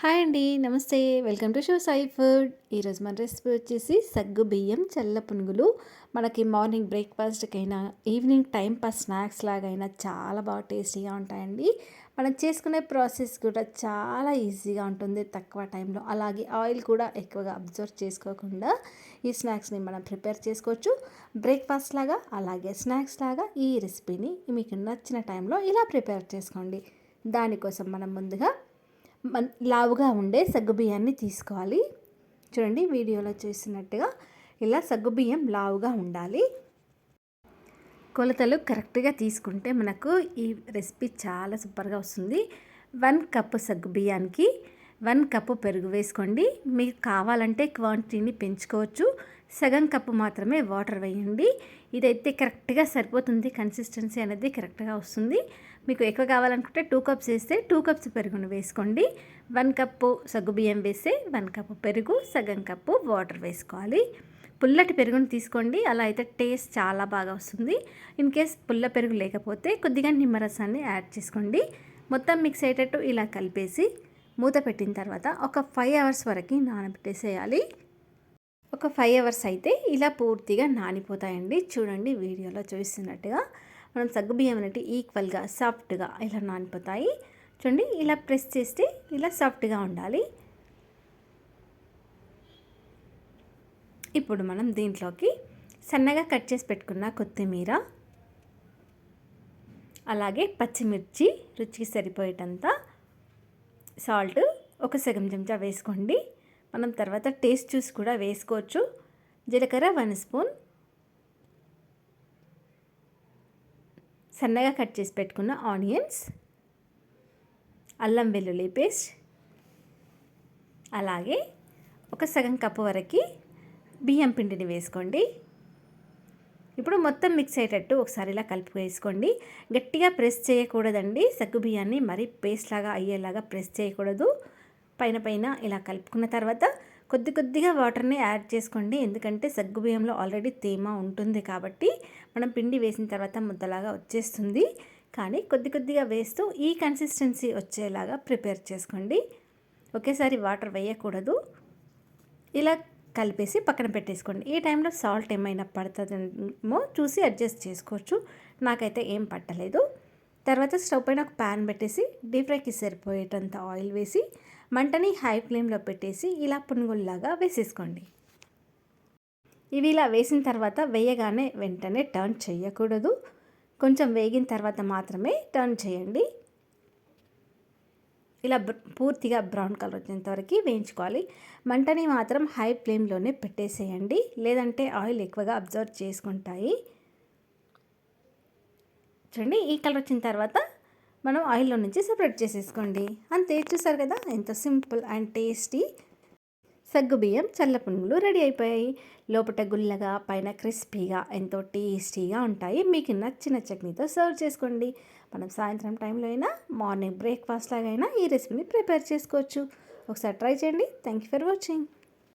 Hi అండి నమస్తే. Welcome to show Sai food. ఈరోజు మన రెసిపీ వచ్చేసి సగ్గు బియ్యం చల్ల పునుగులు. మనకి మార్నింగ్ బ్రేక్ఫాస్ట్కైనా ఈవినింగ్ టైం పాస్ స్నాక్స్ లాగైనా చాలా బాగా టేస్టీగా ఉంటాయండి. మనం చేసుకునే ప్రాసెస్ కూడా చాలా ఈజీగా ఉంటుంది తక్కువ టైంలో. అలాగే ఆయిల్ కూడా ఎక్కువగా అబ్జర్వ్ చేసుకోకుండా ఈ స్నాక్స్ని మనం ప్రిపేర్ చేసుకోవచ్చు. బ్రేక్ఫాస్ట్ లాగా అలాగే స్నాక్స్ లాగా ఈ రెసిపీని మీకు నచ్చిన టైంలో ఇలా ప్రిపేర్ చేసుకోండి. దానికోసం మనం ముందుగా లావుగా ఉండే సగ్గుబియ్యాన్ని తీసుకోవాలి. చూడండి వీడియోలో చేసినట్టుగా ఇలా సగ్గుబియ్యం లావుగా ఉండాలి. కొలతలు కరెక్ట్గా తీసుకుంటే మనకు ఈ రెసిపీ చాలా సూపర్గా వస్తుంది. వన్ కప్పు సగ్గు బియ్యానికి వన్ కప్పు పెరుగు వేసుకోండి. మీకు కావాలంటే క్వాంటిటీని పెంచుకోవచ్చు. సగం కప్పు మాత్రమే వాటర్ వేయండి. ఇదైతే కరెక్ట్గా సరిపోతుంది. కన్సిస్టెన్సీ అనేది కరెక్ట్గా వస్తుంది. మీకు ఎక్కువ కావాలనుకుంటే టూ కప్స్ వేస్తే టూ కప్స్ పెరుగును వేసుకోండి. వన్ కప్పు సగ్గుబియ్యం వేస్తే వన్ కప్పు పెరుగు సగం కప్పు వాటర్ వేసుకోవాలి. పుల్లటి పెరుగును తీసుకోండి. అలా అయితే టేస్ట్ చాలా బాగా వస్తుంది. ఇన్ కేస్ పుల్ల పెరుగు లేకపోతే కొద్దిగా నిమ్మరసాన్ని యాడ్ చేసుకోండి. మొత్తం మిక్స్ అయ్యేటట్టు ఇలా కలిపేసి మూత పెట్టిన తర్వాత ఒక ఫైవ్ అవర్స్ వరకు నానబెట్టేసేయాలి. ఒక ఫైవ్ అవర్స్ అయితే ఇలా పూర్తిగా నానిపోతాయండి. చూడండి వీడియోలో చూస్తున్నట్టుగా మనం సగ్గుబియ్యం అనేవి ఈక్వల్గా సాఫ్ట్గా ఇలా నానిపోతాయి. చూడండి ఇలా ప్రెస్ చేస్తే ఇలా సాఫ్ట్గా ఉండాలి. ఇప్పుడు మనం దీంట్లోకి సన్నగా కట్ చేసి పెట్టుకున్న కొత్తిమీర అలాగే పచ్చిమిర్చి రుచికి సరిపోయేటంత సాల్ట్ ఒక సగం చెంచా వేసుకోండి. మనం తర్వాత టేస్ట్ చూసి కూడా వేసుకోవచ్చు. జీలకర్ర వన్ స్పూన్. సన్నగా కట్ చేసి పెట్టుకున్న ఆనియన్స్. అల్లం వెల్లుల్లి పేస్ట్. అలాగే ఒక సగం కప్పు వరకు బియ్యం పిండిని వేసుకోండి. ఇప్పుడు మొత్తం మిక్స్ అయ్యేటట్టు ఒకసారి ఇలా కలిపి వేసుకోండి. గట్టిగా ప్రెస్ చేయకూడదండి. సగ్గు బియ్యాన్ని మరీ పేస్ట్ లాగా అయ్యేలాగా ప్రెస్ చేయకూడదు. పైన పైన ఇలా కలుపుకున్న తర్వాత కొద్ది కొద్దిగా వాటర్ని యాడ్ చేసుకోండి. ఎందుకంటే సగ్గు బియ్యంలో ఆల్రెడీ తేమ ఉంటుంది కాబట్టి మనం పిండి వేసిన తర్వాత ముద్దలాగా వచ్చేస్తుంది. కానీ కొద్ది కొద్దిగా వేస్తూ ఈ కన్సిస్టెన్సీ వచ్చేలాగా ప్రిపేర్ చేసుకోండి. ఒకేసారి వాటర్ వేయకూడదు. ఇలా కలిపేసి పక్కన పెట్టేసుకోండి. ఈ టైంలో సాల్ట్ ఏమైనా పడుతుందేమో చూసి అడ్జస్ట్ చేసుకోవచ్చు. నాకైతే ఏం పట్టలేదు. తర్వాత స్టవ్ పైన ఒక ప్యాన్ పెట్టేసి డీప్ ఫ్రైకి సరిపోయేటంత ఆయిల్ వేసి మంటని హై ఫ్లేమ్లో పెట్టేసి ఇలా పునుగుల్లాగా వేసేసుకోండి. ఇవి ఇలా వేసిన తర్వాత వేయగానే వెంటనే టర్న్ చేయకూడదు. కొంచెం వేగిన తర్వాత మాత్రమే టర్న్ చేయండి. ఇలా పూర్తిగా బ్రౌన్ కలర్ వచ్చేంతవరకు వేయించుకోవాలి. మంటని మాత్రం హై ఫ్లేమ్లోనే పెట్టేసేయండి. లేదంటే ఆయిల్ ఎక్కువగా అబ్జర్వ్ చేసుకుంటాయి. చూడండి ఈ కలర్ వచ్చిన తర్వాత మనం ఆయిల్లో నుంచి సపరేట్ చేసేసుకోండి. అంతే చూసారు కదా? ఎంతో సింపుల్ అండ్ టేస్టీ. సగ్గుబియ్యం చల్ల పునుగులు రెడీ అయిపోయాయి. లోపల గుల్లగా పైన క్రిస్పీగా ఎంతో టేస్టీగా ఉంటాయి. మీకు నచ్చిన చట్నీతో సర్వ్ చేసుకోండి. మనం సాయంత్రం టైంలో అయినా మార్నింగ్ బ్రేక్ఫాస్ట్ లాగైనా ఈ రెసిపీని ప్రిపేర్ చేసుకోవచ్చు. ఒకసారి ట్రై చేయండి. Thank you for watching.